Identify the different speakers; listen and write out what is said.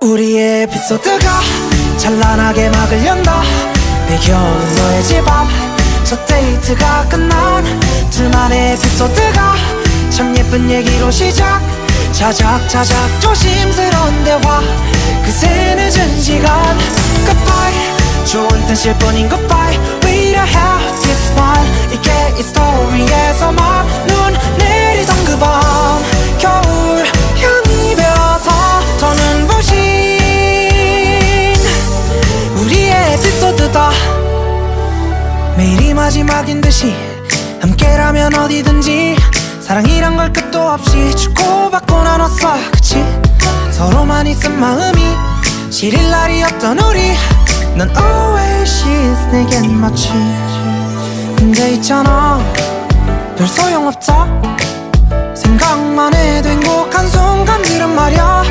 Speaker 1: 우리의 에피소드가 찬란하게 막을 연다. 배경은 너의 집 앞 첫 데이트가 끝난 둘만의 에피소드가 참 예쁜 얘기로 시작. 자작자작 조심스러운 대화. 그새 늦은 시간. Goodbye. 좋은 뜻일 뿐인 goodbye 에피소드다 매일이 마지막인 듯이 함께라면 어디든지 사랑이란 걸 끝도 없이 주고받고 나눴어. 그치? 서로만 있은 마음이 시릴 날이 없던 우리. 넌 oasis 내겐 마치 근데 있잖아. 별 소용없다. 생각만 해도